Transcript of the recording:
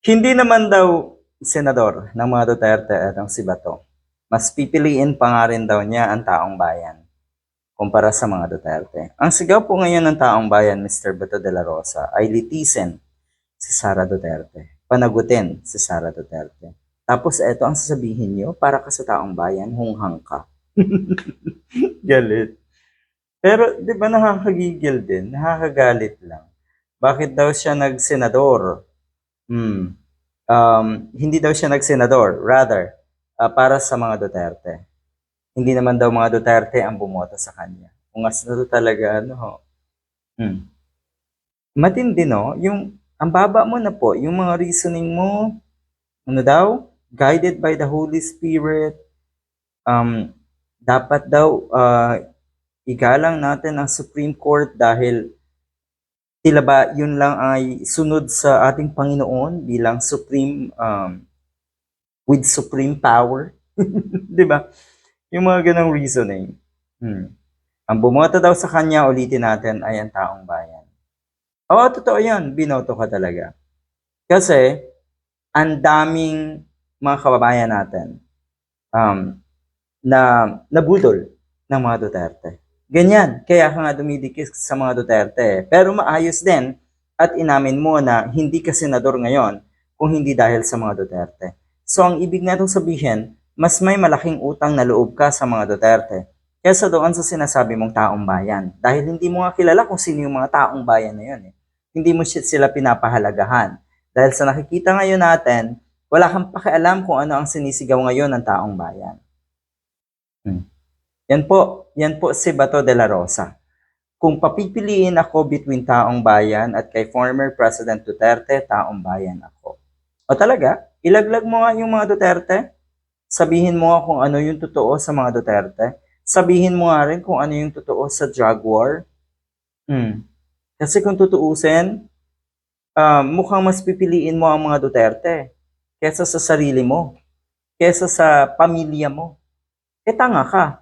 Hindi naman daw senador ng mga Duterte atong si Bato. Mas pipiliin pa nga rin daw niya ang taong bayan kumpara sa mga Duterte. Ang sigaw po ngayon ng taong bayan, Mr. Bato de la Rosa, ay litisin si Sara Duterte. Panagutin si Sara Duterte. Tapos eto ang sasabihin niyo para ka sa taong bayan, hunghang ka. Galit. Pero di ba nakakagigil din, nakakagalit lang. Bakit daw siya nagsenador? Hmm. Um, hindi daw siya nagsenador, rather, ah, para sa mga Duterte. Hindi naman daw mga Duterte ang bumoto sa kanya. Kung as na talaga, ano ho. Hmm. Matindi, no? Yung, ang baba mo na po, yung mga reasoning mo, ano daw? Guided by the Holy Spirit. Um, dapat daw, ah, igalang natin ang Supreme Court dahil tila ba yun lang ay sunod sa ating Panginoon bilang supreme um, with supreme power? 'di ba? Yung mga ganong reasoning. Hmm. ang bumoto daw sa kanya ulitin natin ay ang taong bayan. Oo totoo yan binoto ka talaga. Kasi ang daming mga kababayan natin um, na nabudol ng mga Duterte Ganyan, kaya ka nga dumidikit sa mga Duterte. Pero maayos din at inamin mo na hindi ka senador ngayon kung hindi dahil sa mga Duterte. So ang ibig natong sabihin, mas may malaking utang na loob ka sa mga Duterte kaysa doon sa sinasabi mong taong bayan. Dahil hindi mo nga kilala kung sino yung mga taong bayan na yun. Eh. Hindi mo sila pinapahalagahan. Dahil sa nakikita ngayon natin, wala kang pakialam kung ano ang sinisigaw ngayon ng taong bayan. Yan po, yan po si Bato de la Rosa. Kung papipiliin ako between taong bayan at kay former President Duterte, taong bayan ako. O talaga, ilaglag mo nga yung mga Duterte. Sabihin mo nga kung ano yung totoo sa mga Duterte. Sabihin mo nga rin kung ano yung totoo sa drug war. Hmm. Kasi kung tutuusin, ah, mukhang mas pipiliin mo ang mga Duterte kesa sa sarili mo, kesa sa pamilya mo. Eh tanga ka.